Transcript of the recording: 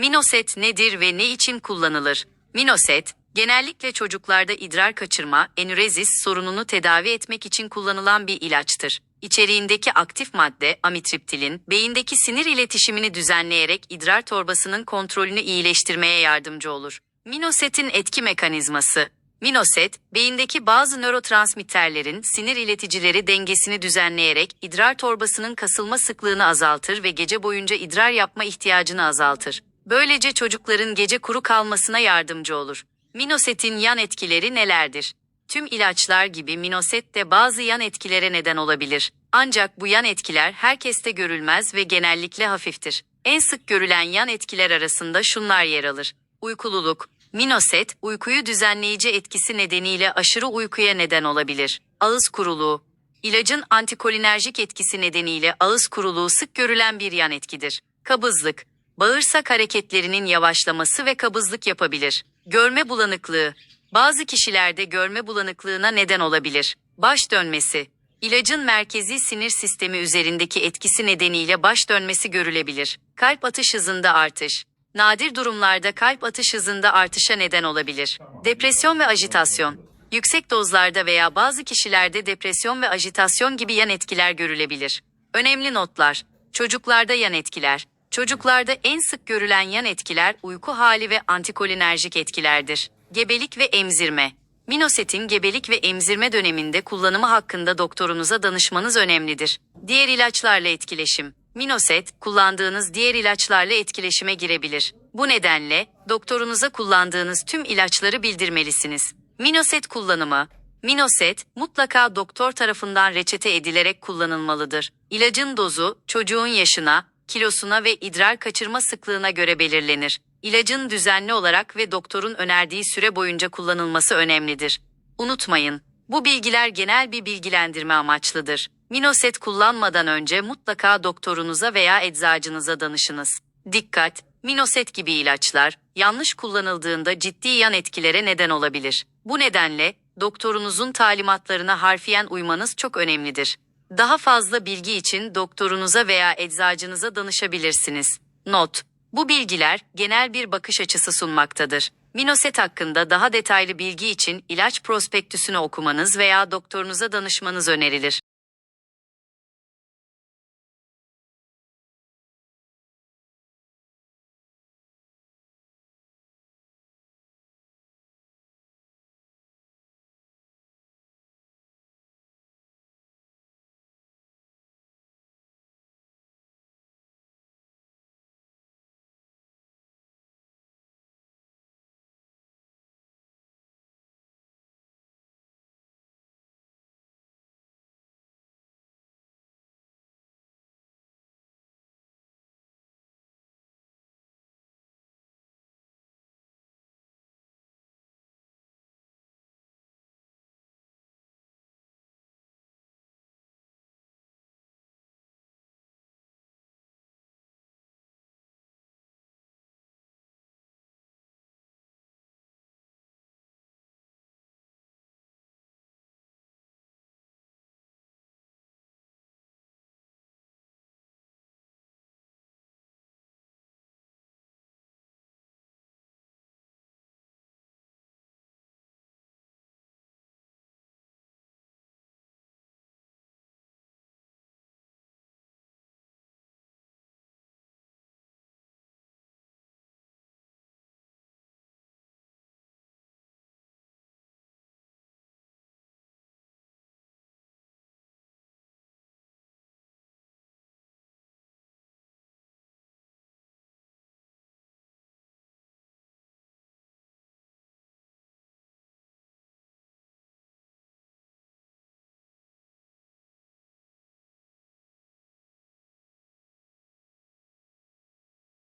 Minoset nedir ve ne için kullanılır? Minoset, genellikle çocuklarda idrar kaçırma, enürezis sorununu tedavi etmek için kullanılan bir ilaçtır. İçeriğindeki aktif madde amitriptilin, beyindeki sinir iletişimini düzenleyerek idrar torbasının kontrolünü iyileştirmeye yardımcı olur. Minoset'in etki mekanizması Minoset, beyindeki bazı nörotransmitterlerin sinir ileticileri dengesini düzenleyerek idrar torbasının kasılma sıklığını azaltır ve gece boyunca idrar yapma ihtiyacını azaltır. Böylece çocukların gece kuru kalmasına yardımcı olur. Minoset'in yan etkileri nelerdir? Tüm ilaçlar gibi Minoset de bazı yan etkilere neden olabilir. Ancak bu yan etkiler herkeste görülmez ve genellikle hafiftir. En sık görülen yan etkiler arasında şunlar yer alır. Uykululuk, Minoset, uykuyu düzenleyici etkisi nedeniyle aşırı uykuya neden olabilir. Ağız kuruluğu. İlacın antikolinerjik etkisi nedeniyle ağız kuruluğu sık görülen bir yan etkidir. Kabızlık. Bağırsak hareketlerinin yavaşlaması ve kabızlık yapabilir. Görme bulanıklığı. Bazı kişilerde görme bulanıklığına neden olabilir. Baş dönmesi. İlacın merkezi sinir sistemi üzerindeki etkisi nedeniyle baş dönmesi görülebilir. Kalp atış hızında artış. Nadir durumlarda kalp atış hızında artışa neden olabilir. Depresyon ve ajitasyon. Yüksek dozlarda veya bazı kişilerde depresyon ve ajitasyon gibi yan etkiler görülebilir. Önemli notlar. Çocuklarda yan etkiler. Çocuklarda en sık görülen yan etkiler uyku hali ve antikolinerjik etkilerdir. Gebelik ve emzirme. Minoset'in gebelik ve emzirme döneminde kullanımı hakkında doktorunuza danışmanız önemlidir. Diğer ilaçlarla etkileşim. Minoset, kullandığınız diğer ilaçlarla etkileşime girebilir. Bu nedenle doktorunuza kullandığınız tüm ilaçları bildirmelisiniz. Minoset kullanımı Minoset mutlaka doktor tarafından reçete edilerek kullanılmalıdır. İlacın dozu çocuğun yaşına, kilosuna ve idrar kaçırma sıklığına göre belirlenir. İlacın düzenli olarak ve doktorun önerdiği süre boyunca kullanılması önemlidir. Unutmayın, bu bilgiler genel bir bilgilendirme amaçlıdır. Minoset kullanmadan önce mutlaka doktorunuza veya eczacınıza danışınız. Dikkat! Minoset gibi ilaçlar yanlış kullanıldığında ciddi yan etkilere neden olabilir. Bu nedenle doktorunuzun talimatlarına harfiyen uymanız çok önemlidir. Daha fazla bilgi için doktorunuza veya eczacınıza danışabilirsiniz. Not: Bu bilgiler genel bir bakış açısı sunmaktadır. Minoset hakkında daha detaylı bilgi için ilaç prospektüsünü okumanız veya doktorunuza danışmanız önerilir.